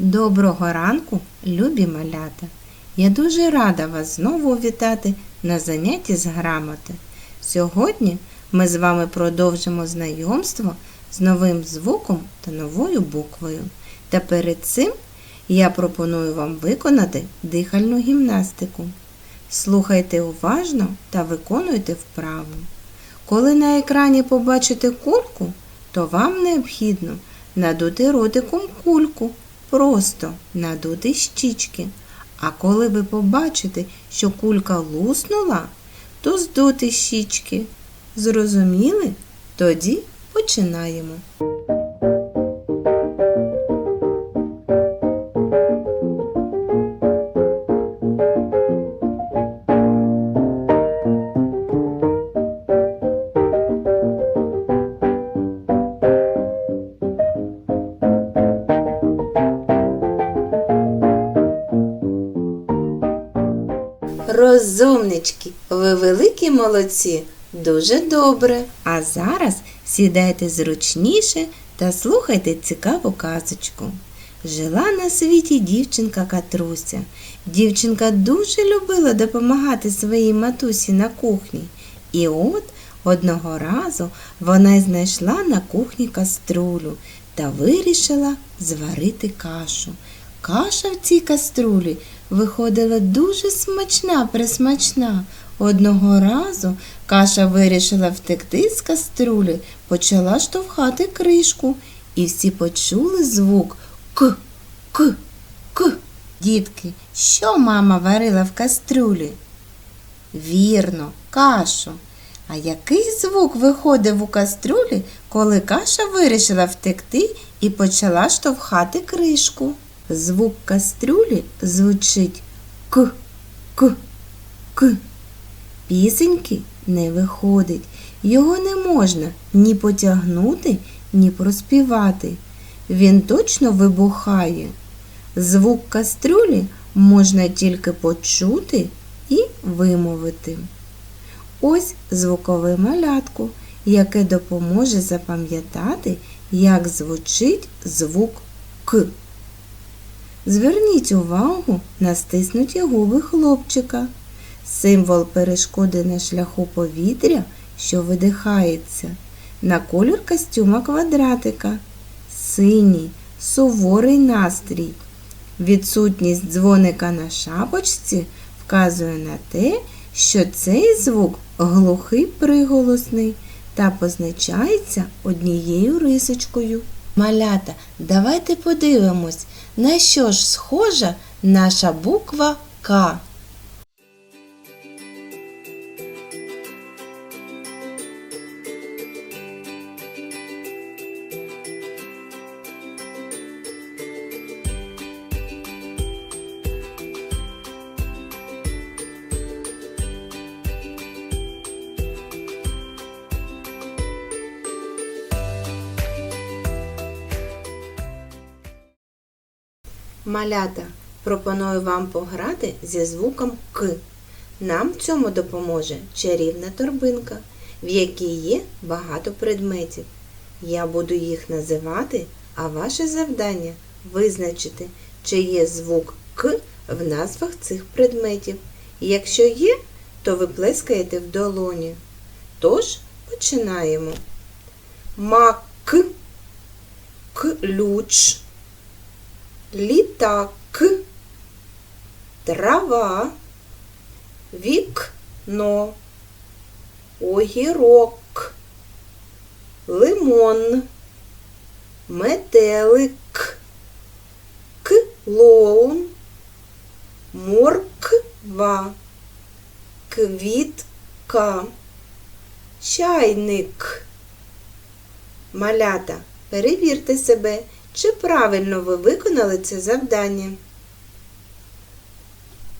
Доброго ранку, любі малята! Я дуже рада вас знову вітати на занятті з грамоти. Сьогодні ми з вами продовжимо знайомство з новим звуком та новою буквою. Та перед цим я пропоную вам виконати дихальну гімнастику. Слухайте уважно та виконуйте вправу. Коли на екрані побачите кульку, то вам необхідно надути ротиком кульку, просто надути щічки. А коли ви побачите, що кулька луснула, то здути щічки. Зрозуміли? Тоді починаємо. Розумнички, ви великі молодці, дуже добре. А зараз сідайте зручніше та слухайте цікаву казочку. Жила на світі дівчинка Катруся. Дівчинка дуже любила допомагати своїй матусі на кухні. І от одного разу вона знайшла на кухні каструлю та вирішила зварити кашу. Каша в цій каструлі виходила дуже смачна, присмачна. Одного разу каша вирішила втекти з каструлі, почала штовхати кришку, і всі почули звук к, к, к. Дітки, що мама варила в каструлі? Вірно, кашу. А який звук виходив у каструлі, коли каша вирішила втекти і почала штовхати кришку? Звук кастрюлі звучить к, к, к. Пісеньки не виходить. Його не можна ні потягнути, ні проспівати. Він точно вибухає. Звук кастрюлі можна тільки почути і вимовити. Ось звукове малятко, яке допоможе запам'ятати, як звучить звук К. Зверніть увагу на стиснуті губи хлопчика. Символ перешкоди на шляху повітря, що видихається, на колір костюма квадратика, синій, суворий настрій. Відсутність дзвоника на шапочці вказує на те, що цей звук глухий приголосний та позначається однією рисочкою. Малята, давайте подивимось, на що ж схожа наша буква К. Малята, пропоную вам пограти зі звуком К. Нам цьому допоможе чарівна торбинка, в якій є багато предметів. Я буду їх називати, а ваше завдання визначити, чи є звук К в назвах цих предметів. Якщо є, то ви плескаєте в долоні. Тож починаємо. Мак, ключ літак, трава, вікно, огірок, лимон, метелик, клоун, морква, квітка, чайник. Малята, перевірте себе. Чи правильно ви виконали це завдання?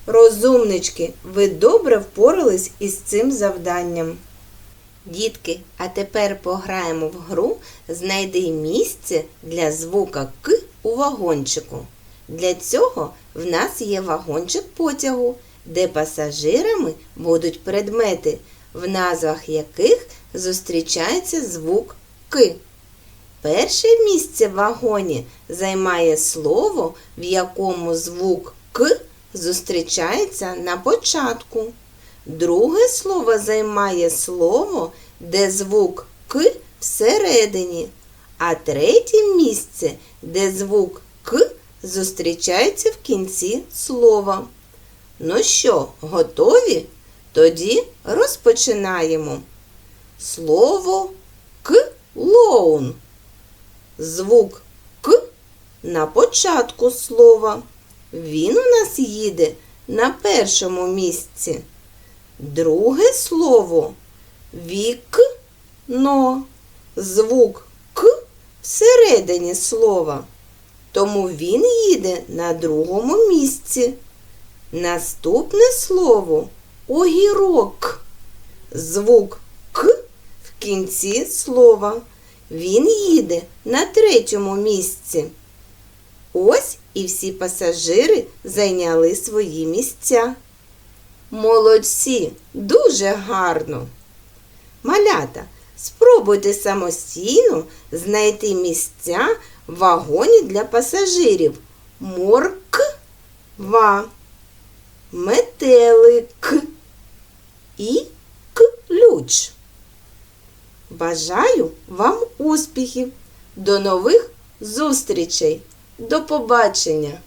Розумнички, ви добре впорались із цим завданням. Дітки, а тепер пограємо в гру Знайди місце для звука К у вагончику. Для цього в нас є вагончик потягу, де пасажирами будуть предмети, в назвах яких зустрічається звук К. Перше місце в вагоні займає слово, в якому звук К зустрічається на початку. Друге слово займає слово, де звук К всередині, а третє місце, де звук К зустрічається в кінці слова. Ну що, готові? Тоді розпочинаємо. Слово клоун. Звук К на початку слова. Він у нас їде на першому місці. Друге слово вікно. Звук К всередині слова. Тому він їде на другому місці. Наступне слово огірок. Звук К в кінці слова. Він їде на третьому місці. Ось і всі пасажири зайняли свої місця. Молодці, дуже гарно. Малята, спробуйте самостійно знайти місця в вагоні для пасажирів. Морква, метелик і ключ. Бажаю вам успіхів. До нових зустрічей. До побачення!